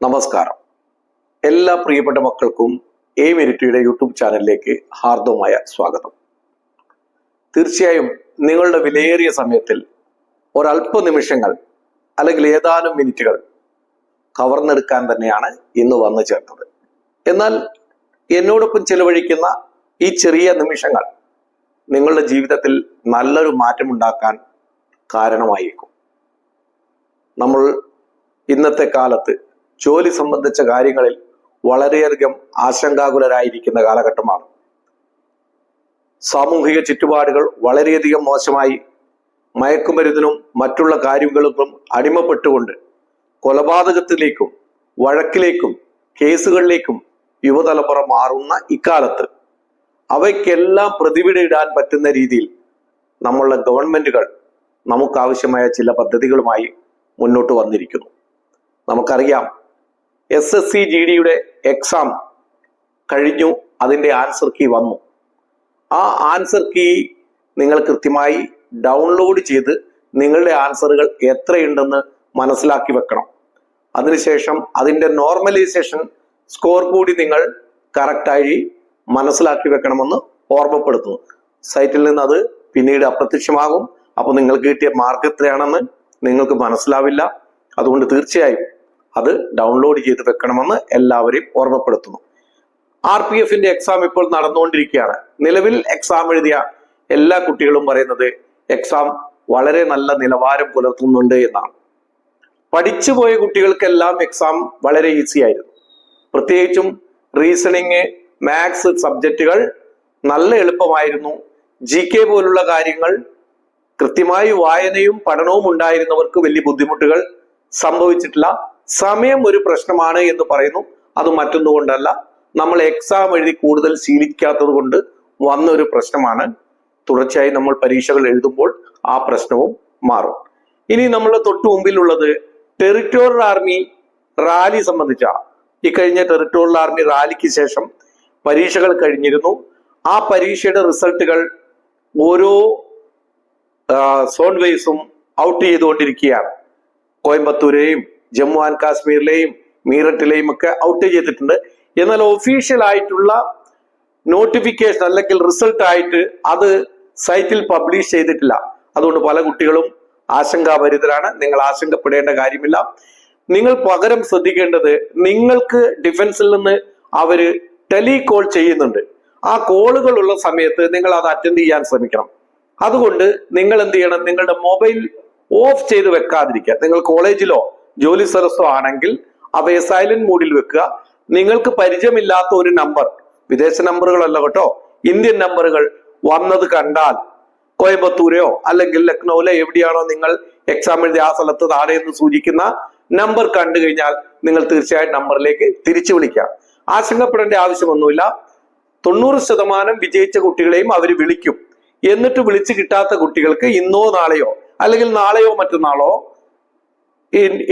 നമസ്കാരം. എല്ലാ പ്രിയപ്പെട്ട മക്കൾക്കും എ മെരിറ്റിയുടെ യൂട്യൂബ് ചാനലിലേക്ക് ഹാർദവമായ സ്വാഗതം. തീർച്ചയായും നിങ്ങളുടെ വിലയേറിയ സമയത്തിൽ ഒരല്പ നിമിഷങ്ങൾ അല്ലെങ്കിൽ ഏതാനും മിനിറ്റുകൾ കവർന്നെടുക്കാൻ തന്നെയാണ് ഇന്ന് വന്നു ചേർത്തത് എന്നാൽ എന്നോടൊപ്പം ചെലവഴിക്കുന്ന ഈ ചെറിയ നിമിഷങ്ങൾ നിങ്ങളുടെ ജീവിതത്തിൽ നല്ലൊരു മാറ്റമുണ്ടാക്കാൻ കാരണമായിരിക്കും നമ്മൾ ഇന്നത്തെ കാലത്ത് ജോലി സംബന്ധിച്ച കാര്യങ്ങളിൽ വളരെയധികം ആശങ്കാകുലരായിരിക്കുന്ന കാലഘട്ടമാണ്. സാമൂഹിക ചുറ്റുപാടുകൾ വളരെയധികം മോശമായി മയക്കുമരുന്നിനും മറ്റുള്ള കാര്യങ്ങൾക്കും അടിമപ്പെട്ടുകൊണ്ട് കൊലപാതകത്തിലേക്കും വഴക്കിലേക്കും കേസുകളിലേക്കും യുവതലമുറ മാറുന്ന ഇക്കാലത്ത് അവയ്ക്കെല്ലാം പ്രതിവിടയിടാൻ പറ്റുന്ന രീതിയിൽ നമ്മളുടെ ഗവൺമെന്റുകൾ നമുക്കാവശ്യമായ ചില പദ്ധതികളുമായി മുന്നോട്ട് വന്നിരിക്കുന്നു. നമുക്കറിയാം എസ് എസ് സി ജി ഡിയുടെ എക്സാം കഴിഞ്ഞു അതിന്റെ ആൻസർ കീ വന്നു. ആ ആൻസർ കീ നിങ്ങൾ കൃത്യമായി ഡൗൺലോഡ് ചെയ്ത് നിങ്ങളുടെ ആൻസറുകൾ എത്രയുണ്ടെന്ന് മനസ്സിലാക്കി വെക്കണം. അതിനുശേഷം അതിന്റെ നോർമലൈസേഷൻ സ്കോർ കൂടി നിങ്ങൾ കറക്റ്റായി മനസ്സിലാക്കി വെക്കണമെന്ന് ഓർമ്മപ്പെടുത്തുന്നു. സൈറ്റിൽ നിന്ന് അത് പിന്നീട് അപ്രത്യക്ഷമാകും. അപ്പോൾ നിങ്ങൾക്ക് കിട്ടിയ മാർക്ക് എത്രയാണെന്ന് നിങ്ങൾക്ക് മനസ്സിലാവില്ല. അതുകൊണ്ട് തീർച്ചയായും അത് ഡൗൺലോഡ് ചെയ്ത് വെക്കണമെന്ന് എല്ലാവരെയും ഓർമ്മപ്പെടുത്തുന്നു. ആർ പി എഫിന്റെ എക്സാം ഇപ്പോൾ നടന്നുകൊണ്ടിരിക്കുകയാണ്. നിലവിൽ എക്സാം എഴുതിയ എല്ലാ കുട്ടികളും പറയുന്നത് എക്സാം വളരെ നല്ല നിലവാരം പുലർത്തുന്നുണ്ട് എന്നാണ്. പഠിച്ചു പോയ കുട്ടികൾക്കെല്ലാം എക്സാം വളരെ ഈസി ആയിരുന്നു. പ്രത്യേകിച്ചും റീസണിങ് മാത്സ് സബ്ജക്റ്റുകൾ നല്ല എളുപ്പമായിരുന്നു. ജി കെ പോലുള്ള കാര്യങ്ങൾ കൃത്യമായി വായനയും പഠനവും ഉണ്ടായിരുന്നവർക്ക് വലിയ ബുദ്ധിമുട്ടുകൾ സംഭവിച്ചിട്ടില്ല. സമയം ഒരു പ്രശ്നമാണ് എന്ന് പറയുന്നു. അത് മറ്റൊന്നുകൊണ്ടല്ല നമ്മൾ എക്സാം എഴുതി കൂടുതൽ ശീലിക്കാത്തത് കൊണ്ട് വന്ന ഒരു പ്രശ്നമാണ്. തുടർച്ചയായി നമ്മൾ പരീക്ഷകൾ എഴുതുമ്പോൾ ആ പ്രശ്നവും മാറും. ഇനി നമ്മൾ തൊട്ടു മുമ്പിലുള്ളത് ടെറിറ്റോറിയൽ ആർമി റാലി സംബന്ധിച്ച ഇക്കഴിഞ്ഞ കഴിഞ്ഞ ടെറിറ്റോറിയൽ ആർമി റാലിക്ക് ശേഷം പരീക്ഷകൾ കഴിഞ്ഞിരുന്നു. ആ പരീക്ഷയുടെ റിസൾട്ടുകൾ ഓരോ സോൺ വൈസും ഔട്ട് ചെയ്തുകൊണ്ടിരിക്കുകയാണ്. കോയമ്പത്തൂരെയും ജമ്മു ആൻഡ് കാശ്മീരിലെയും മീററ്റിലെയും ഒക്കെ ഔട്ട് ചെയ്തിട്ടുണ്ട്. എന്നാൽ ഒഫീഷ്യൽ ആയിട്ടുള്ള നോട്ടിഫിക്കേഷൻ അല്ലെങ്കിൽ റിസൾട്ട് ആയിട്ട് അത് സൈറ്റിൽ പബ്ലിഷ് ചെയ്തിട്ടില്ല. അതുകൊണ്ട് പല കുട്ടികളും ആശങ്കാഭരിതരാണ്. നിങ്ങൾ ആശങ്കപ്പെടേണ്ട കാര്യമില്ല. നിങ്ങൾ പകരം ശ്രദ്ധിക്കേണ്ടത് നിങ്ങൾക്ക് ഡിഫൻസിൽ നിന്ന് അവർ ടെലികോൾ ചെയ്യുന്നുണ്ട്. ആ കോളുകൾ ഉള്ള സമയത്ത് നിങ്ങൾ അത് അറ്റൻഡ് ചെയ്യാൻ ശ്രമിക്കണം. അതുകൊണ്ട് നിങ്ങൾ എന്ത് ചെയ്യണം? നിങ്ങളുടെ മൊബൈൽ ഓഫ് ചെയ്ത് വെക്കാതിരിക്കുക. നിങ്ങൾ കോളേജിലോ ജോലി സ്ഥലത്തോ ആണെങ്കിൽ അവയെ സൈലന്റ് മോഡിൽ വെക്കുക. നിങ്ങൾക്ക് പരിചയമില്ലാത്ത ഒരു നമ്പർ വിദേശ നമ്പറുകളല്ല കേട്ടോ. ഇന്ത്യൻ നമ്പറുകൾ വന്നത് കണ്ടാൽ കോയമ്പത്തൂരെയോ അല്ലെങ്കിൽ ലക്നൌവിലെ എവിടെയാണോ നിങ്ങൾ എക്സാം എഴുതി ആ സ്ഥലത്ത് താഴെ എന്ന് സൂചിക്കുന്ന നമ്പർ കണ്ടു കഴിഞ്ഞാൽ നിങ്ങൾ തീർച്ചയായും നമ്പറിലേക്ക് തിരിച്ചു വിളിക്കാം ആശങ്കപ്പെടേണ്ട ആവശ്യമൊന്നുമില്ല. തൊണ്ണൂറ് ശതമാനം വിജയിച്ച കുട്ടികളെയും അവർ വിളിക്കും. എന്നിട്ട് വിളിച്ചു കിട്ടാത്ത കുട്ടികൾക്ക് ഇന്നോ നാളെയോ അല്ലെങ്കിൽ നാളെയോ മറ്റന്നാളോ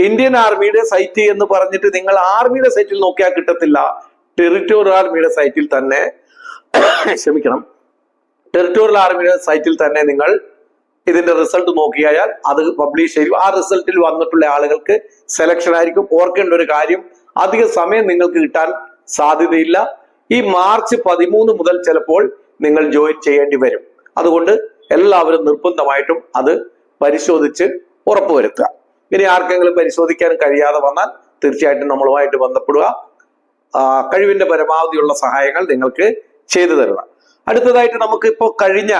ഇന്ത്യൻ ആർമിയുടെ സൈറ്റ് എന്ന് പറഞ്ഞിട്ട് നിങ്ങൾ ആർമിയുടെ സൈറ്റിൽ നോക്കിയാൽ കിട്ടത്തില്ല. ടെറിറ്റോറിയൽ ആർമിയുടെ സൈറ്റിൽ തന്നെ ക്ഷമിക്കണം. ടെറിറ്റോറിയൽ ആർമിയുടെ സൈറ്റിൽ തന്നെ നിങ്ങൾ ഇതിന്റെ റിസൾട്ട് നോക്കിയാൽ അത് പബ്ലിഷ് ചെയ്യും. ആ റിസൾട്ടിൽ വന്നിട്ടുള്ള ആളുകൾക്ക് സെലക്ഷൻ ആയിരിക്കും. ഓർക്കേണ്ട ഒരു കാര്യം അധിക സമയം നിങ്ങൾക്ക് കിട്ടാൻ സാധ്യതയില്ല. ഈ മാർച്ച് പതിമൂന്ന് മുതൽ ചിലപ്പോൾ നിങ്ങൾ ജോയിൻ ചെയ്യേണ്ടി വരും. അതുകൊണ്ട് എല്ലാവരും നിർബന്ധമായിട്ടും അത് പരിശോധിച്ച് ഉറപ്പുവരുത്തുക. ഇനി ആർക്കെങ്കിലും പരിശോധിക്കാൻ കഴിയാതെ വന്നാൽ തീർച്ചയായിട്ടും നമ്മളുമായിട്ട് ബന്ധപ്പെടുക. കഴിവിന്റെ പരമാവധിയുള്ള സഹായങ്ങൾ നിങ്ങൾക്ക് ചെയ്തു തരണം അടുത്തതായിട്ട് നമുക്ക് ഇപ്പോൾ കഴിഞ്ഞ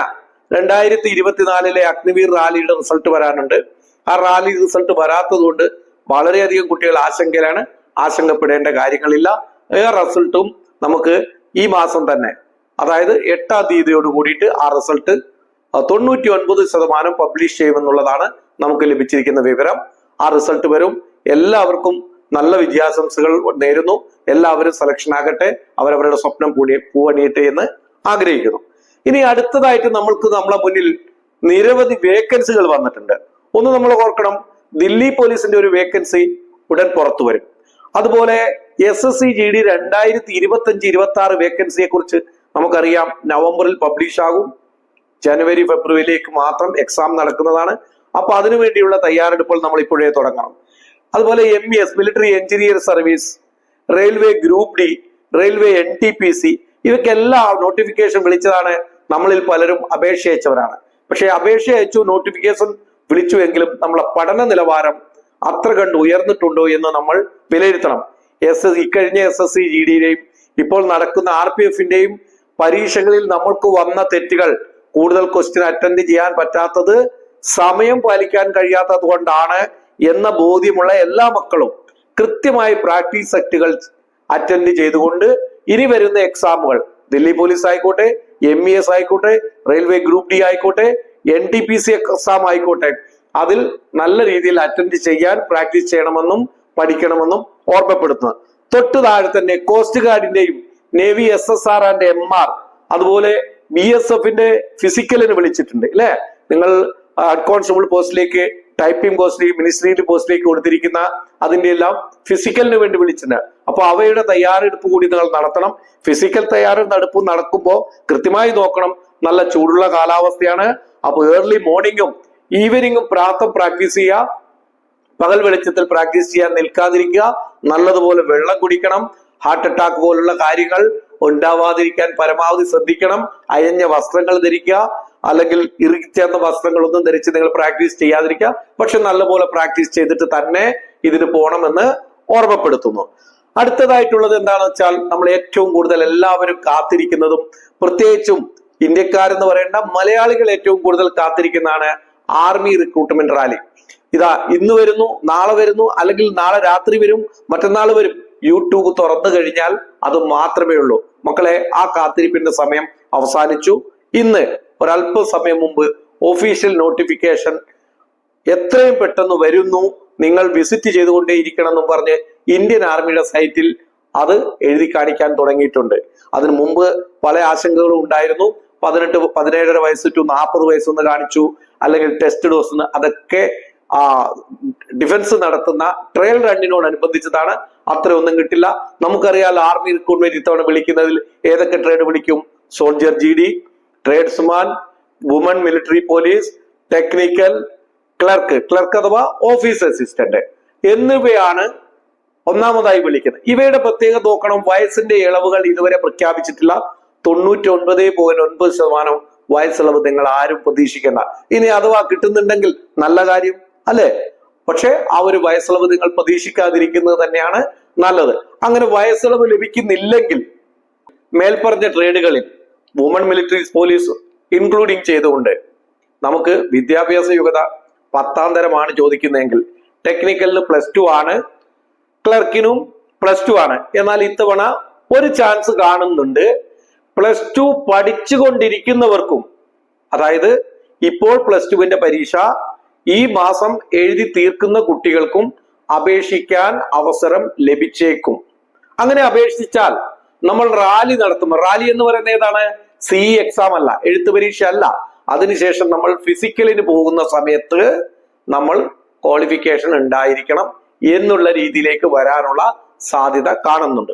രണ്ടായിരത്തി ഇരുപത്തിനാലിലെ അഗ്നിവീർ റാലിയുടെ റിസൾട്ട് വരാനുണ്ട്. ആ റാലി റിസൾട്ട് വരാത്തത് കൊണ്ട് വളരെയധികം കുട്ടികൾ ആശങ്കയിലാണ്. ആശങ്കപ്പെടേണ്ട കാര്യങ്ങളില്ല. ആ റിസൾട്ടും നമുക്ക് ഈ മാസം തന്നെ അതായത് എട്ടാം തീയതിയോട് കൂടിയിട്ട് ആ റിസൾട്ട് തൊണ്ണൂറ്റി ഒൻപത് ശതമാനം പബ്ലിഷ് ചെയ്യുമെന്നുള്ളതാണ് നമുക്ക് ലഭിച്ചിരിക്കുന്ന വിവരം. ആ റിസൾട്ട് വരും. എല്ലാവർക്കും നല്ല വിദ്യാസംസകൾ നേരുന്നു. എല്ലാവരും സെലക്ഷൻ ആകട്ടെ. അവരവരുടെ സ്വപ്നം കൂടി പൂവണിയട്ടെ എന്ന് ആഗ്രഹിക്കുന്നു. ഇനി അടുത്തതായിട്ട് നമ്മൾക്ക് നമ്മളെ മുന്നിൽ നിരവധി വേക്കൻസികൾ വന്നിട്ടുണ്ട്. ഒന്ന് നമ്മൾ ഓർക്കണം ദില്ലി പോലീസിന്റെ ഒരു വേക്കൻസി ഉടൻ പുറത്തു വരും. അതുപോലെ S S C G D രണ്ടായിരത്തി ഇരുപത്തി അഞ്ച് ഇരുപത്തി ആറ് വേക്കൻസിയെ കുറിച്ച് നമുക്കറിയാം. നവംബറിൽ പബ്ലിഷ് ആകും. ജനുവരി ഫെബ്രുവരിയിലേക്ക് മാത്രം എക്സാം നടക്കുന്നതാണ്. അപ്പൊ അതിനു വേണ്ടിയുള്ള തയ്യാറെടുപ്പുകൾ നമ്മൾ ഇപ്പോഴേ തുടങ്ങണം. അതുപോലെ M S military engineer service railway group D railway N T P C ഇവയ്ക്കെല്ലാം നോട്ടിഫിക്കേഷൻ വിളിച്ചതാണ് നമ്മളിൽ പലരും അപേക്ഷ അയച്ചവരാണ്. പക്ഷേ അപേക്ഷ അയച്ചു നോട്ടിഫിക്കേഷൻ വിളിച്ചു എങ്കിലും നമ്മളെ പഠന നിലവാരം അത്ര കണ്ട് ഉയർന്നിട്ടുണ്ടോ എന്ന് നമ്മൾ വിലയിരുത്തണം. എസ് എസ് ഇക്കഴിഞ്ഞ എസ് എസ് സി ജി ഡിയുടെയും ഇപ്പോൾ നടക്കുന്ന ആർ പി എഫിന്റെയും പരീക്ഷകളിൽ നമ്മൾക്ക് വന്ന തെറ്റുകൾ കൂടുതൽ ക്വസ്റ്റ്യൻ അറ്റൻഡ് ചെയ്യാൻ പറ്റാത്തത് സമയം പാലിക്കാൻ കഴിയാത്തത് കൊണ്ടാണ് എന്ന ബോധ്യമുള്ള എല്ലാ മക്കളും കൃത്യമായി പ്രാക്ടീസ് സെറ്റുകൾ അറ്റൻഡ് ചെയ്തുകൊണ്ട് ഇനി വരുന്ന എക്സാമുകൾ. ദില്ലി പോലീസ് ആയിക്കോട്ടെ എം ഇ എസ് ആയിക്കോട്ടെ റെയിൽവേ ഗ്രൂപ്പ് ഡി ആയിക്കോട്ടെ N T P C exam ആയിക്കോട്ടെ. അതിൽ നല്ല രീതിയിൽ അറ്റൻഡ് ചെയ്യാൻ പ്രാക്ടീസ് ചെയ്യണമെന്നും പഠിക്കണമെന്നും ഓർമ്മപ്പെടുത്തുന്നത് തൊട്ടു താഴെ തന്നെ coast ഗാർഡിന്റെയും navy S S R and M R അതുപോലെ ബി എസ് എഫിന്റെ ഫിസിക്കലിന് വിളിച്ചിട്ടുണ്ട് അല്ലെ? നിങ്ങൾ ഹെഡ് പോസ്റ്റിലേക്ക് ടൈപ്പിംഗ് പോസ്റ്റിലേക്ക് മിനിസ്ട്രിയിൽ പോസ്റ്റിലേക്ക് കൊടുത്തിരിക്കുന്ന അതിന്റെ എല്ലാം ഫിസിക്കലിന് വേണ്ടി വിളിച്ചിട്ടുണ്ട്. അപ്പോൾ അവയുടെ തയ്യാറെടുപ്പ് കൂടി നിങ്ങൾ നടത്തണം. ഫിസിക്കൽ തയ്യാറെടുപ്പ് നടക്കുമ്പോൾ കൃത്യമായി നോക്കണം. നല്ല ചൂടുള്ള കാലാവസ്ഥയാണ്. അപ്പൊ ഏർലി മോർണിംഗും ഈവനിങ്ങും പ്രാർത്ഥം പ്രാക്ടീസ് ചെയ്യുക. പകൽ വെളിച്ചത്തിൽ പ്രാക്ടീസ് ചെയ്യാൻ നിൽക്കാതിരിക്കുക. നല്ലതുപോലെ വെള്ളം കുടിക്കണം. ഹാർട്ട് അറ്റാക്ക് പോലുള്ള കാര്യങ്ങൾ ഉണ്ടാവാതിരിക്കാൻ പരമാവധി ശ്രദ്ധിക്കണം. അയഞ്ഞ വസ്ത്രങ്ങൾ ധരിക്കുക. അല്ലെങ്കിൽ ഇറുകിച്ചേർന്ന വസ്ത്രങ്ങളൊന്നും ധരിച്ച് നിങ്ങൾ പ്രാക്ടീസ് ചെയ്യാതിരിക്കുക. പക്ഷെ നല്ലപോലെ പ്രാക്ടീസ് ചെയ്തിട്ട് തന്നെ ഇതിന് പോകണമെന്ന് ഓർമ്മപ്പെടുത്തുന്നു. അടുത്തതായിട്ടുള്ളത് എന്താണെന്ന് വെച്ചാൽ നമ്മൾ ഏറ്റവും കൂടുതൽ എല്ലാവരും കാത്തിരിക്കുന്നതും പ്രത്യേകിച്ചും ഇന്ത്യക്കാരെന്ന് പറയേണ്ട മലയാളികൾ ഏറ്റവും കൂടുതൽ കാത്തിരിക്കുന്നതാണ് ആർമി റിക്രൂട്ട്മെന്റ് റാലി. ഇതാ ഇന്ന് വരുന്നു നാളെ വരുന്നു അല്ലെങ്കിൽ നാളെ രാത്രി വരും മറ്റന്നാൾ വരും. യൂട്യൂബ് തുറന്നു കഴിഞ്ഞാൽ അത് മാത്രമേ ഉള്ളൂ. മക്കളെ ആ കാത്തിരിപ്പിന്റെ സമയം അവസാനിച്ചു. ഇന്ന് ഒരല്പ സമയം മുമ്പ് ഒഫീഷ്യൽ നോട്ടിഫിക്കേഷൻ എത്രയും പെട്ടെന്ന് വരുന്നു. നിങ്ങൾ വിസിറ്റ് ചെയ്തുകൊണ്ടേയിരിക്കണം എന്നും പറഞ്ഞ് ഇന്ത്യൻ ആർമിയുടെ സൈറ്റിൽ അത് എഴുതി കാണിക്കാൻ തുടങ്ങിയിട്ടുണ്ട്. അതിനു മുമ്പ് പല ആശങ്കകളും ഉണ്ടായിരുന്നു. പതിനെട്ട് പതിനേഴര വയസ്സ് ടു നാൽപ്പത് വയസ്സെന്ന് കാണിച്ചു. അല്ലെങ്കിൽ ടെസ്റ്റ് ഡോസ് അതൊക്കെ ആ ഡിഫൻസ് നടത്തുന്ന ട്രയൽ റണ്ണിനോടനുബന്ധിച്ചതാണ് അത്രയൊന്നും കിട്ടില്ല. നമുക്കറിയാം ആർമി റിക്രൂട്ട്മെന്റ് ഇത്തവണ വിളിക്കുന്നതിൽ ഏതൊക്കെ ട്രേഡ് വിളിക്കും? Soldier G tradesman woman military police technical clerk clerk അഥവാ ഓഫീസ് അസിസ്റ്റന്റ് എന്നിവയാണ് ഒന്നാമതായി വിളിക്കുന്നത്. ഇവയുടെ പ്രത്യേകത നോക്കണം. വയസ്സിന്റെ ഇളവുകൾ ഇതുവരെ പ്രഖ്യാപിച്ചിട്ടില്ല. തൊണ്ണൂറ്റി ഒൻപത് പോയിന്റ് ഒൻപത് ശതമാനം വയസ്സിളവ് നിങ്ങൾ ആരും പ്രതീക്ഷിക്കേണ്ട. ഇനി അഥവാ കിട്ടുന്നുണ്ടെങ്കിൽ നല്ല കാര്യം അല്ലേ? പക്ഷെ ആ ഒരു വയസ്സിളവ് നിങ്ങൾ പ്രതീക്ഷിക്കാതിരിക്കുന്നത് തന്നെയാണ് നല്ലത്. അങ്ങനെ വയസ്സിളവ് ലഭിക്കുന്നില്ലെങ്കിൽ മേൽപ്പറഞ്ഞ ട്രേഡുകളിൽ വുമൺ മിലിറ്ററി പോലീസ് ഇൻക്ലൂഡിങ് ചെയ്തുകൊണ്ട് നമുക്ക് വിദ്യാഭ്യാസ യോഗ്യത പത്താം തരമാണ് ചോദിക്കുന്നതെങ്കിൽ ടെക്നിക്കലിന് പ്ലസ് ടു ആണ് ക്ലർക്കിനും പ്ലസ് ടു ആണ്. എന്നാൽ ഇത്തവണ ഒരു ചാൻസ് കാണുന്നുണ്ട്. പ്ലസ് ടു പഠിച്ചുകൊണ്ടിരിക്കുന്നവർക്കും അതായത് ഇപ്പോൾ പ്ലസ് ടുവിന്റെ പരീക്ഷ ഈ മാസം എഴുതി തീർക്കുന്ന കുട്ടികൾക്കും അപേക്ഷിക്കാൻ അവസരം ലഭിച്ചേക്കും. അങ്ങനെ അപേക്ഷിച്ചാൽ നമ്മൾ റാലി നടത്തുമ്പോൾ റാലി എന്ന് പറയുന്നത് ഏതാണ്? സി എക്സാം അല്ല എഴുത്ത് പരീക്ഷ അല്ല. അതിനുശേഷം നമ്മൾ ഫിസിക്കലിന് പോകുന്ന സമയത്ത് നമ്മൾ ക്വാളിഫിക്കേഷൻ ഉണ്ടായിരിക്കണം എന്നുള്ള രീതിയിലേക്ക് വരാനുള്ള സാധ്യത കാണുന്നുണ്ട്.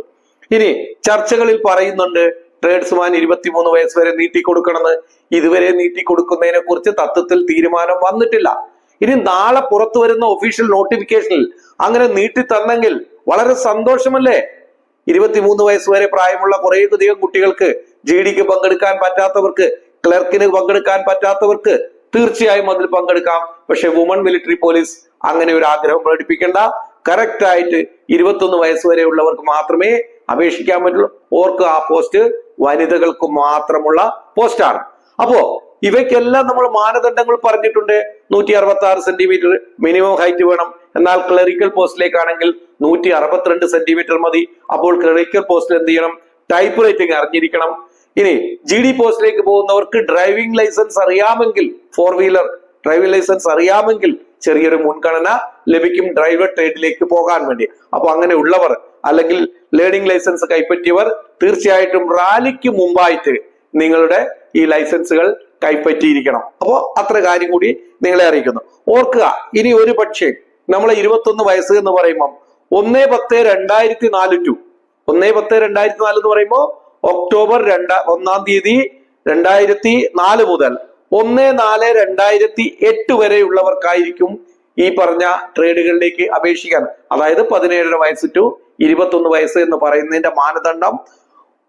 ഇനി ചർച്ചകളിൽ പറയുന്നുണ്ട് ട്രേഡ്സ്മാൻ ഇരുപത്തിമൂന്ന് വയസ്സ് വരെ നീട്ടിക്കൊടുക്കണമെന്ന്. ഇതുവരെ നീട്ടിക്കൊടുക്കുന്നതിനെ കുറിച്ച് തത്വത്തിൽ തീരുമാനം വന്നിട്ടില്ല. ഇനി നാളെ പുറത്തു വരുന്ന ഒഫീഷ്യൽ നോട്ടിഫിക്കേഷനിൽ അങ്ങനെ നീട്ടി തന്നെങ്കിൽ വളരെ സന്തോഷമല്ലേ? ഇരുപത്തിമൂന്ന് വയസ്സ് വരെ പ്രായമുള്ള കുറേ കുട്ടികൾക്ക് ജി ഡിക്ക് പങ്കെടുക്കാൻ പറ്റാത്തവർക്ക് ക്ലർക്കിന് പങ്കെടുക്കാൻ പറ്റാത്തവർക്ക് തീർച്ചയായും അതിൽ പങ്കെടുക്കാം. പക്ഷെ വുമൺ മിലിറ്ററി പോലീസ് അങ്ങനെ ഒരു ആഗ്രഹം പ്രകടിപ്പിക്കേണ്ട. കറക്റ്റ് ആയിട്ട് ഇരുപത്തൊന്ന് വയസ്സ് വരെ ഉള്ളവർക്ക് മാത്രമേ അപേക്ഷിക്കാൻ പറ്റുള്ളൂ. ഓർക്ക് ആ പോസ്റ്റ് വനിതകൾക്ക് മാത്രമുള്ള പോസ്റ്റാണ് അപ്പോ ഇവയ്ക്കെല്ലാം നമ്മൾ മാനദണ്ഡങ്ങൾ പറഞ്ഞിട്ടുണ്ട്. നൂറ്റി അറുപത്തി ആറ് സെന്റിമീറ്റർ മിനിമം ഹൈറ്റ് വേണം. എന്നാൽ ക്ലറിക്കൽ പോസ്റ്റിലേക്കാണെങ്കിൽ നൂറ്റി അറുപത്തിരണ്ട് സെന്റിമീറ്റർ മതി. അപ്പോൾ ക്ലറിക്കൽ പോസ്റ്റിൽ എന്ത് ചെയ്യണം? ടൈപ്പ് റൈറ്റിംഗ് അറിഞ്ഞിരിക്കണം. ഇനി ജി ഡി പോസ്റ്റിലേക്ക് പോകുന്നവർക്ക് ഡ്രൈവിംഗ് ലൈസൻസ് അറിയാമെങ്കിൽ ഫോർ വീലർ ഡ്രൈവിംഗ് ലൈസൻസ് അറിയാമെങ്കിൽ ചെറിയൊരു മുൻഗണന ലഭിക്കും ഡ്രൈവർ ട്രേഡിലേക്ക് പോകാൻ വേണ്ടി. അപ്പൊ അങ്ങനെ ഉള്ളവർ അല്ലെങ്കിൽ ലേണിംഗ് ലൈസൻസ് കൈപ്പറ്റിയവർ തീർച്ചയായിട്ടും റാലിക്ക് മുമ്പായിട്ട് നിങ്ങളുടെ ഈ ലൈസൻസുകൾ കൈപ്പറ്റിയിരിക്കണം. അപ്പോ അത്ര കാര്യം കൂടി നിങ്ങളെ അറിയിക്കുന്നു. ഓർക്കുക ഇനി ഒരു പക്ഷേ നമ്മളെ ഇരുപത്തൊന്ന് വയസ്സ് എന്ന് പറയുമ്പോൾ ഒന്നേ പത്ത് രണ്ടായിരത്തി നാല് ടു. ഒന്നേ പത്ത് രണ്ടായിരത്തി നാല് എന്ന് പറയുമ്പോൾ ഒക്ടോബർ രണ്ട ഒന്നാം തീയതി രണ്ടായിരത്തി നാല് മുതൽ ഒന്ന് നാല് രണ്ടായിരത്തി എട്ട് വരെയുള്ളവർക്കായിരിക്കും ഈ പറഞ്ഞ ട്രേഡുകളിലേക്ക് അപേക്ഷിക്കാൻ. അതായത് പതിനേഴര വയസ്സ് ടു ഇരുപത്തൊന്ന് വയസ്സ് എന്ന് പറയുന്നതിന്റെ മാനദണ്ഡം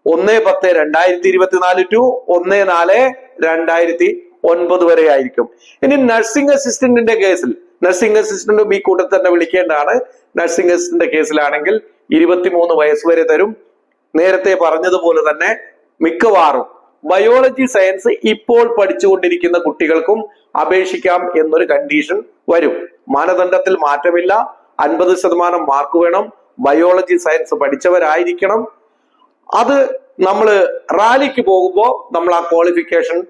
ഒന്ന് പത്ത് രണ്ടായിരത്തി ഇരുപത്തിനാല് ടു ഒന്ന് നാല് രണ്ടായിരത്തി ഒൻപത് വരെ ആയിരിക്കും. ഇനി നഴ്സിംഗ് അസിസ്റ്റന്റിന്റെ കേസിൽ നഴ്സിംഗ് അസിസ്റ്റന്റും ഈ കൂട്ടത്തിൽ തന്നെ വിളിക്കേണ്ടതാണ്. നഴ്സിംഗ് അസിസ്റ്റന്റിന്റെ കേസിലാണെങ്കിൽ ഇരുപത്തിമൂന്ന് വയസ്സ് വരെ തരും. നേരത്തെ പറഞ്ഞതുപോലെ തന്നെ മിക്കവാറും ബയോളജി സയൻസ് ഇപ്പോൾ പഠിച്ചുകൊണ്ടിരിക്കുന്ന കുട്ടികൾക്കും അപേക്ഷിക്കാം എന്നൊരു കണ്ടീഷൻ വരും. മാനദണ്ഡത്തിൽ മാറ്റമില്ല. അൻപത് ശതമാനം മാർക്ക് വേണം. ബയോളജി സയൻസ് പഠിച്ചവരായിരിക്കണം. അത് നമ്മൾ റാലിക്ക് പോകുമ്പോൾ നമ്മൾ ആ ക്വാളിഫിക്കേഷൻ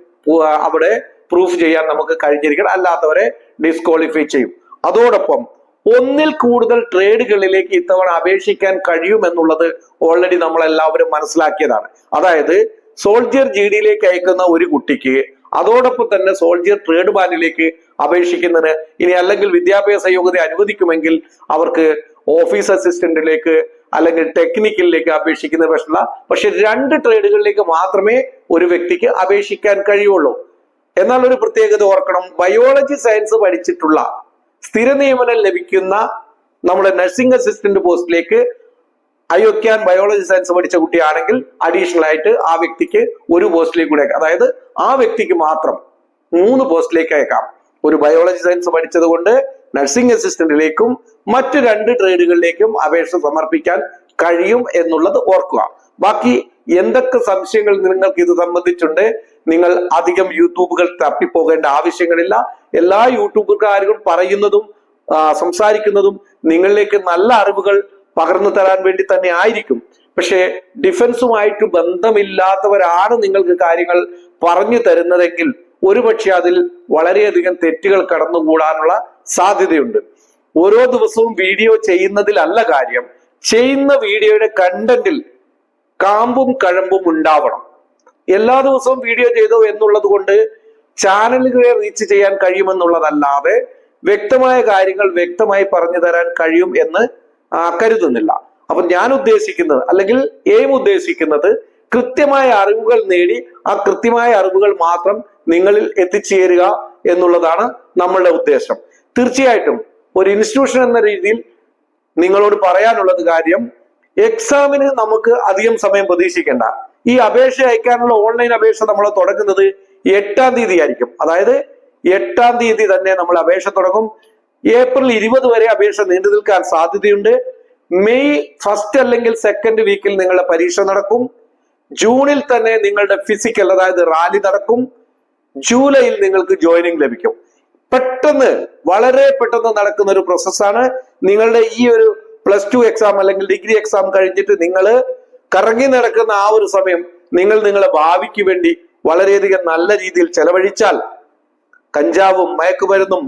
അവിടെ പ്രൂഫ് ചെയ്യാൻ നമുക്ക് കഴിഞ്ഞിരിക്കണം. അല്ലാത്തവരെ ഡിസ്ക്വാളിഫൈ ചെയ്യും. അതോടൊപ്പം ഒന്നിൽ കൂടുതൽ ട്രേഡുകളിലേക്ക് ഇത്തവണ അപേക്ഷിക്കാൻ കഴിയുമെന്നുള്ളത് ഓൾറെഡി നമ്മൾ എല്ലാവരും മനസ്സിലാക്കിയതാണ്. അതായത് സോൾജിയർ ജി ഡിയിലേക്ക് അയക്കുന്ന ഒരു കുട്ടിക്ക് അതോടൊപ്പം തന്നെ സോൾജിയർ ട്രേഡ് ബാനിലേക്ക് അപേക്ഷിക്കുന്നതിന് ഇനി അല്ലെങ്കിൽ വിദ്യാഭ്യാസ യോഗ്യത അനുവദിക്കുമെങ്കിൽ അവർക്ക് ഓഫീസ് അസിസ്റ്റന്റിലേക്ക് അല്ലെങ്കിൽ ടെക്നിക്കലിലേക്ക് അപേക്ഷിക്കുന്ന പ്രശ്നമില്ല. പക്ഷെ രണ്ട് ട്രേഡുകളിലേക്ക് മാത്രമേ ഒരു വ്യക്തിക്ക് അപേക്ഷിക്കാൻ കഴിയുള്ളൂ. എന്നാൽ ഒരു പ്രത്യേകത ഓർക്കണം. ബയോളജി സയൻസ് പഠിച്ചിട്ടുള്ള സ്ഥിര നിയമനം ലഭിക്കുന്ന നമ്മുടെ നഴ്സിംഗ് അസിസ്റ്റന്റ് പോസ്റ്റിലേക്ക് അയോക്യാൻ ബയോളജി സയൻസ് പഠിച്ച കുട്ടിയാണെങ്കിൽ അഡീഷണൽ ആയിട്ട് ആ വ്യക്തിക്ക് ഒരു പോസ്റ്റിലേക്ക് കൂടെ. അതായത് ആ വ്യക്തിക്ക് മാത്രം മൂന്ന് പോസ്റ്റിലേക്ക് അയക്കാം ഒരു ബയോളജി സയൻസ് പഠിച്ചത് കൊണ്ട് നഴ്സിംഗ് അസിസ്റ്റന്റിലേക്കും മറ്റ് രണ്ട് ട്രേഡുകളിലേക്കും അപേക്ഷ സമർപ്പിക്കാൻ കഴിയും എന്നുള്ളത് ഓർക്കുക ബാക്കി എന്തൊക്കെ സംശയങ്ങൾ നിങ്ങൾക്ക് ഇത് സംബന്ധിച്ചുണ്ട് നിങ്ങൾ അധികം യൂട്യൂബുകൾ തപ്പിപ്പോകേണ്ട ആവശ്യങ്ങളില്ല. എല്ലാ യൂട്യൂബുകാരും പറയുന്നതും സംസാരിക്കുന്നതും നിങ്ങളിലേക്ക് നല്ല അറിവുകൾ പകർന്നു തരാൻ വേണ്ടി തന്നെ ആയിരിക്കും. പക്ഷേ ഡിഫൻസുമായിട്ട് ബന്ധമില്ലാത്തവരാണ് നിങ്ങൾക്ക് കാര്യങ്ങൾ പറഞ്ഞു തരുന്നതെങ്കിൽ ഒരുപക്ഷെ അതിൽ വളരെയധികം തെറ്റുകൾ കടന്നുകൂടാനുള്ള സാധ്യതയുണ്ട്. ഓരോ ദിവസവും വീഡിയോ ചെയ്യുന്നതിലല്ല കാര്യം. ചെയ്യുന്ന വീഡിയോയുടെ കണ്ടന്റിൽ കാമ്പും കഴമ്പും ഉണ്ടാവണം. എല്ലാ ദിവസവും വീഡിയോ ചെയ്തു എന്നുള്ളത് കൊണ്ട് ചാനലുകളെ റീച്ച് ചെയ്യാൻ കഴിയുമെന്നുള്ളതല്ലാതെ വ്യക്തമായ കാര്യങ്ങൾ വ്യക്തമായി പറഞ്ഞു തരാൻ കഴിയും എന്ന് കരുതുന്നില്ല. അപ്പൊ ഞാൻ ഉദ്ദേശിക്കുന്നത് അല്ലെങ്കിൽ എയിം ഉദ്ദേശിക്കുന്നത് കൃത്യമായ അറിവുകൾ നേടി ആ കൃത്യമായ അറിവുകൾ മാത്രം നിങ്ങളിൽ എത്തിച്ചേരുക എന്നുള്ളതാണ് നമ്മളുടെ ഉദ്ദേശം. തീർച്ചയായിട്ടും ഒരു ഇൻസ്റ്റിറ്റ്യൂഷൻ എന്ന രീതിയിൽ നിങ്ങളോട് പറയാനുള്ളത് കാര്യം എക്സാമിന് നമുക്ക് അധികം സമയം പ്രതീക്ഷിക്കേണ്ട. ഈ അപേക്ഷ അയക്കാനുള്ള ഓൺലൈൻ അപേക്ഷ നമ്മൾ തുടങ്ങുന്നത് എട്ടാം തീയതി ആയിരിക്കും അതായത് എട്ടാം തീയതി തന്നെ നമ്മൾ അപേക്ഷ തുടങ്ങും. ഏപ്രിൽ ഇരുപത് വരെ അപേക്ഷ നീണ്ടു നിൽക്കാൻ സാധ്യതയുണ്ട്. മെയ് ഫസ്റ്റ് അല്ലെങ്കിൽ സെക്കൻഡ് വീക്കിൽ നിങ്ങളുടെ പരീക്ഷ നടക്കും. ജൂണിൽ തന്നെ നിങ്ങളുടെ ഫിസിക്കൽ അതായത് റാലി നടക്കും. ജൂലൈയിൽ നിങ്ങൾക്ക് ജോയിനിങ് ലഭിക്കും. പെട്ടെന്ന് വളരെ പെട്ടെന്ന് നടക്കുന്ന ഒരു പ്രോസസ്സാണ് നിങ്ങളുടെ ഈ ഒരു പ്ലസ് ടു എക്സാം അല്ലെങ്കിൽ ഡിഗ്രി എക്സാം കഴിഞ്ഞിട്ട് നിങ്ങൾ കറങ്ങി നടക്കുന്ന ആ ഒരു സമയം നിങ്ങൾ നിങ്ങളുടെ ഭാവിക്ക് വേണ്ടി വളരെയധികം നല്ല രീതിയിൽ ചെലവഴിച്ചാൽ കഞ്ചാവും മയക്കുമരുന്നും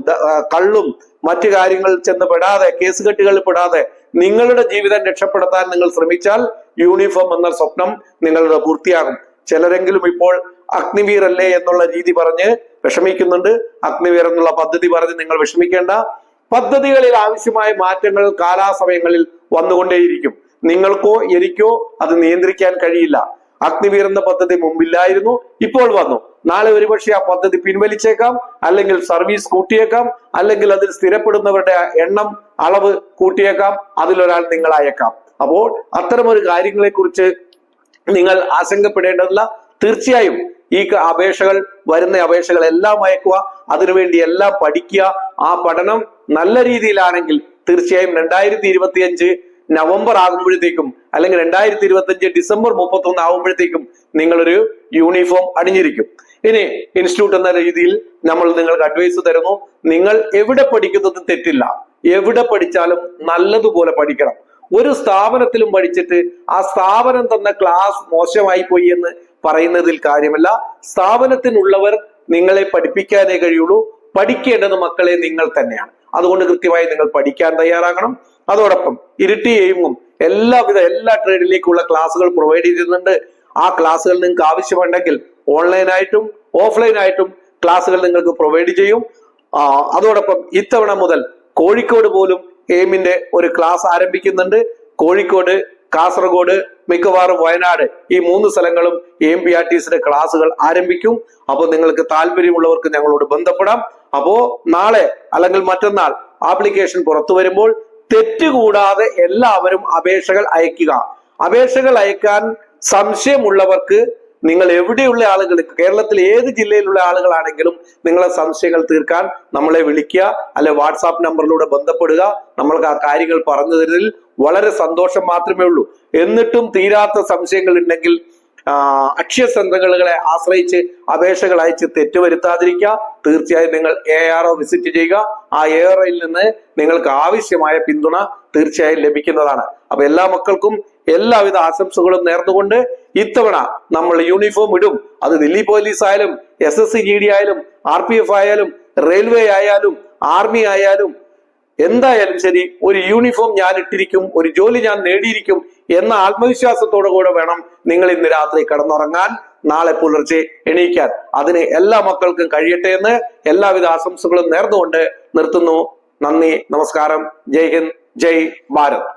കള്ളും മറ്റു കാര്യങ്ങളിൽ ചെന്ന് പെടാതെ കേസ് കെട്ടുകൾ പെടാതെ നിങ്ങളുടെ ജീവിതം രക്ഷപ്പെടുത്താൻ നിങ്ങൾ ശ്രമിച്ചാൽ യൂണിഫോം എന്ന സ്വപ്നം നിങ്ങളുടെ പൂർത്തിയാകും. ചിലരെങ്കിലും ഇപ്പോൾ അഗ്നിവീരല്ലേ എന്നുള്ള രീതി പറഞ്ഞ് വിഷമിക്കുന്നുണ്ട്. അഗ്നിവീർ എന്നുള്ള പദ്ധതി പറഞ്ഞ് നിങ്ങൾ വിഷമിക്കേണ്ട. പദ്ധതികളിൽ ആവശ്യമായ മാറ്റങ്ങൾ കാലാസമയങ്ങളിൽ വന്നുകൊണ്ടേയിരിക്കും. നിങ്ങൾക്കോ എനിക്കോ അത് നിയന്ത്രിക്കാൻ കഴിയില്ല. അഗ്നിവീർ പദ്ധതി മുമ്പില്ലായിരുന്നു ഇപ്പോൾ വന്നു. നാളെ ഒരുപക്ഷെ ആ പദ്ധതി പിൻവലിച്ചേക്കാം അല്ലെങ്കിൽ സർവീസ് കൂട്ടിയേക്കാം അല്ലെങ്കിൽ അതിൽ സ്ഥിരപ്പെടുന്നവരുടെ എണ്ണം അളവ് കൂട്ടിയേക്കാം അതിലൊരാൾ നിങ്ങളായേക്കാം. അപ്പോൾ അത്തരമൊരു കാര്യങ്ങളെ കുറിച്ച് നിങ്ങൾ ആശങ്കപ്പെടേണ്ടതില്ല. തീർച്ചയായും ഈ അപേക്ഷകൾ വരുന്ന അപേക്ഷകൾ എല്ലാം അയക്കുക അതിനുവേണ്ടി എല്ലാം പഠിക്കുക. ആ പഠനം നല്ല രീതിയിലാണെങ്കിൽ തീർച്ചയായും രണ്ടായിരത്തി ഇരുപത്തി അഞ്ച് നവംബർ ആകുമ്പോഴത്തേക്കും അല്ലെങ്കിൽ രണ്ടായിരത്തി ഇരുപത്തി അഞ്ച് ഡിസംബർ മുപ്പത്തി ഒന്ന് ആകുമ്പോഴത്തേക്കും നിങ്ങളൊരു യൂണിഫോം അണിഞ്ഞിരിക്കും. ഇനി ഇൻസ്റ്റിറ്റ്യൂട്ട് എന്ന രീതിയിൽ നമ്മൾ നിങ്ങൾക്ക് അഡ്വൈസ് തരുന്നു. നിങ്ങൾ എവിടെ പഠിക്കുന്നത് തെറ്റില്ല. എവിടെ പഠിച്ചാലും നല്ലതുപോലെ പഠിക്കണം. ഒരു സ്ഥാപനത്തിലും പഠിച്ചിട്ട് ആ സ്ഥാപനം തന്ന ക്ലാസ് മോശമായി പോയി എന്ന് പറയുന്നതിൽ കാര്യമല്ല. സ്ഥാപനത്തിനുള്ളവർ നിങ്ങളെ പഠിപ്പിക്കാനേ കഴിയുള്ളൂ. പഠിക്കേണ്ടത് മക്കളെ നിങ്ങൾ തന്നെയാണ്. അതുകൊണ്ട് കൃത്യമായി നിങ്ങൾ പഠിക്കാൻ തയ്യാറാകണം. അതോടൊപ്പം ഇരിട്ടി എയിമും എല്ലാവിധ എല്ലാ ട്രേഡിലേക്കുള്ള ക്ലാസ്സുകൾ പ്രൊവൈഡ് ചെയ്യുന്നുണ്ട് ആ ക്ലാസ്സുകൾ നിങ്ങൾക്ക് ആവശ്യമുണ്ടെങ്കിൽ ഓൺലൈനായിട്ടും ഓഫ്ലൈനായിട്ടും ക്ലാസ്സുകൾ നിങ്ങൾക്ക് പ്രൊവൈഡ് ചെയ്യും. അതോടൊപ്പം ഇത്തവണ മുതൽ കോഴിക്കോട് പോലും എയിമിന്റെ ഒരു ക്ലാസ് ആരംഭിക്കുന്നുണ്ട്. കോഴിക്കോട് കാസർഗോഡ് മിക്കവാറും വയനാട് ഈ മൂന്ന് സ്ഥലങ്ങളും എം പി ആർ ടി സിയുടെ ക്ലാസ്സുകൾ ആരംഭിക്കും. അപ്പോൾ നിങ്ങൾക്ക് താല്പര്യമുള്ളവർക്ക് ഞങ്ങളോട് ബന്ധപ്പെടാം. അപ്പോ നാളെ അല്ലെങ്കിൽ മറ്റന്നാൾ ആപ്ലിക്കേഷൻ പുറത്തു വരുമ്പോൾ തെറ്റുകൂടാതെ എല്ലാവരും അപേക്ഷകൾ അയക്കുക. അപേക്ഷകൾ അയക്കാൻ സംശയമുള്ളവർക്ക് നിങ്ങൾ എവിടെയുള്ള ആളുകൾ കേരളത്തിൽ ഏത് ജില്ലയിലുള്ള ആളുകളാണെങ്കിലും നിങ്ങളെ സംശയങ്ങൾ തീർക്കാൻ നമ്മളെ വിളിക്കുക അല്ലെ വാട്സാപ്പ് നമ്പറിലൂടെ ബന്ധപ്പെടുക. നമ്മൾക്ക് ആ കാര്യങ്ങൾ പറഞ്ഞു തരുന്നതിൽ വളരെ സന്തോഷം മാത്രമേ ഉള്ളൂ. എന്നിട്ടും തീരാത്ത സംശയങ്ങൾ ഉണ്ടെങ്കിൽ ആ, അക്ഷയ സെന്ററുകളെ ആശ്രയിച്ച് അപേക്ഷകൾ അയച്ച് തെറ്റുവരുത്താതിരിക്കുക. തീർച്ചയായും നിങ്ങൾ എ ആർ ഒ വിസിറ്റ് ചെയ്യുക. ആ എ ആർ ഒയിൽ നിന്ന് നിങ്ങൾക്ക് ആവശ്യമായ പിന്തുണ തീർച്ചയായും ലഭിക്കുന്നതാണ്. അപ്പൊ എല്ലാ മക്കൾക്കും എല്ലാവിധ ആശംസകളും നേർന്നുകൊണ്ട് ഇത്തവണ നമ്മൾ യൂണിഫോം ഇടും. അത് ദില്ലി പോലീസ് ആയാലും S S C G D ആയാലും ആർ പി എഫ് ആയാലും റെയിൽവേ ആയാലും ആർമി ആയാലും എന്തായാലും ശരി ഒരു യൂണിഫോം ഞാൻ ഇട്ടിരിക്കും ഒരു ജോലി ഞാൻ നേടിയിരിക്കും എന്ന ആത്മവിശ്വാസത്തോടു കൂടെ വേണം നിങ്ങൾ ഇന്ന് രാത്രി കിടന്നുറങ്ങാൻ. നാളെ പുലർച്ചെ എണീക്കാൻ. അതിന് എല്ലാ മക്കൾക്കും കഴിയട്ടെ എന്ന് എല്ലാവിധ ആശംസകളും നേർന്നുകൊണ്ട് നിർത്തുന്നു. നന്ദി നമസ്കാരം. ജയ് ഹിന്ദ് ജയ് ഭാരത്.